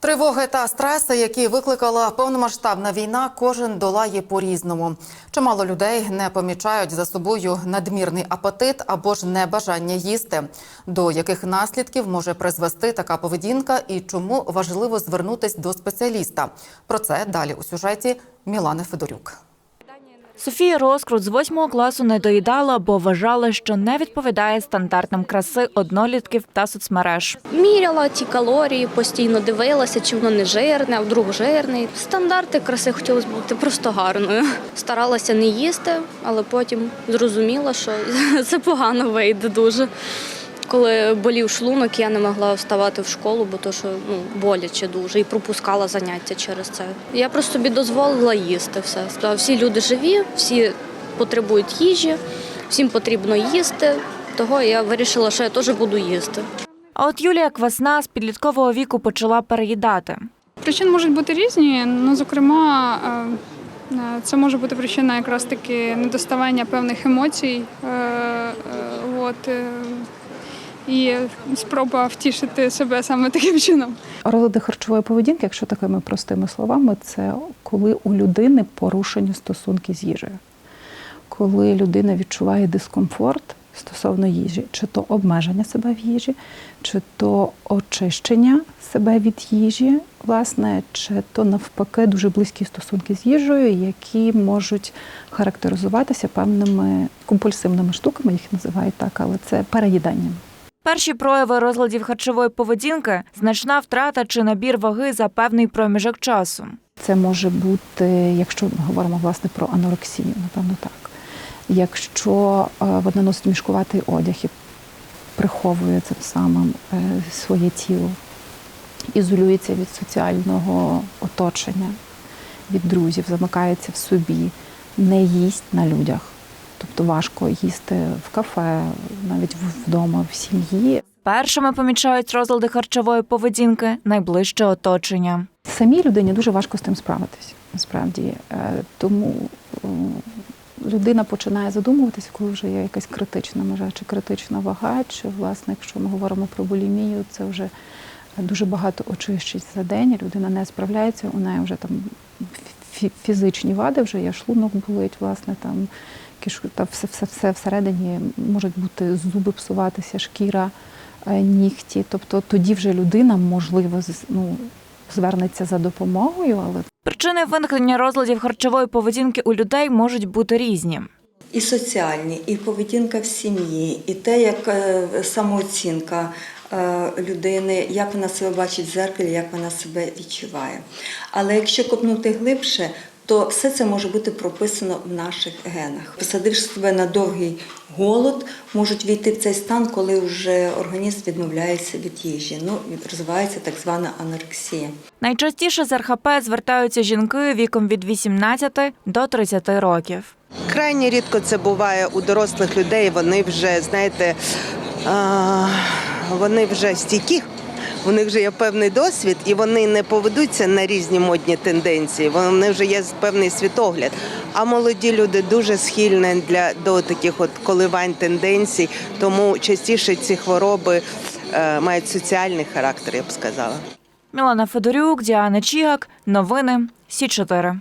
Тривоги та стреси, які викликала повномасштабна війна, кожен долає по-різному. Чимало людей не помічають за собою надмірний апетит або ж небажання їсти. До яких наслідків може призвести така поведінка і чому важливо звернутись до спеціаліста? Про це далі у сюжеті Мілани Федорюк. Софія Розкрут з восьмого класу не доїдала, бо вважала, що не відповідає стандартам краси однолітків та соцмереж. Міряла ті калорії, постійно дивилася, чи воно не жирне, а вдруг жирний. Стандарти краси хотілося бути просто гарною. Старалася не їсти, але потім зрозуміла, що це погано вийде дуже. Коли болів шлунок, я не могла вставати в школу, бо то, що ну, боляче дуже, і пропускала заняття через це. Я просто собі дозволила їсти все. Сказала, Всі люди живі, всі потребують їжі, всім потрібно їсти. Того я вирішила, що я теж буду їсти. А от Юлія Квасна з підліткового віку почала переїдати. Причин можуть бути різні. Ну, зокрема, е, е, це може бути причина якраз таки недоставання певних емоцій. е, е, От, і спроба втішити себе саме таким чином. Розлади харчової поведінки, якщо такими простими словами, це коли у людини порушені стосунки з їжею. Коли людина відчуває дискомфорт стосовно їжі, чи то обмеження себе в їжі, чи то очищення себе від їжі, власне, чи то навпаки дуже близькі стосунки з їжею, які можуть характеризуватися певними компульсивними штуками, їх називають так, але це переїданням. Перші прояви розладів харчової поведінки значна втрата чи набір ваги за певний проміжок часу. Це може бути, якщо ми говоримо власне про анорексію, напевно, так. Якщо е, вона носить мішкуватий одяг і приховує цим самим е, своє тіло, ізолюється від соціального оточення, від друзів, замикається в собі, не їсть на людях. Тобто важко їсти в кафе, навіть вдома, в сім'ї. Першими помічають розлади харчової поведінки найближче оточення. Самій людині дуже важко з тим справитись, насправді. Е, Тому е, людина починає задумуватися, коли вже є якась критична межа чи критична вага, чи, власне, якщо ми говоримо про булімію, це вже дуже багато очищень за день. Людина не справляється, у неї вже там фі- фізичні вади, вже є шлунок болить, власне, там кишку, та все, все, все всередині можуть бути зуби псуватися, шкіра, е, нігті. Тобто тоді вже людина, можливо, ну, звернеться за допомогою, але Причини виникнення розладів харчової поведінки у людей можуть бути різні. І соціальні, і поведінка в сім'ї, і те, як е, самооцінка е, людини, як вона себе бачить в зеркалі, як вона себе відчуває. Але якщо копнути глибше, то все це може бути прописано в наших генах. Посадивши себе на довгий голод, можуть війти в цей стан, коли вже організм відмовляється від їжі. Ну, розвивається так звана анорексія. Найчастіше з РХП звертаються жінки віком від 18 до 30 років. Крайні рідко це буває у дорослих людей. Вони вже, знаєте, вони вже стійкі. У них вже є певний досвід, і вони не поведуться на різні модні тенденції. Вони вже є певний світогляд. А молоді люди дуже схильні для до таких от коливань тенденцій, тому частіше ці хвороби е, мають соціальний характер, я б сказала. Мілана Федорюк, Діана Чігак. Новини Сі 4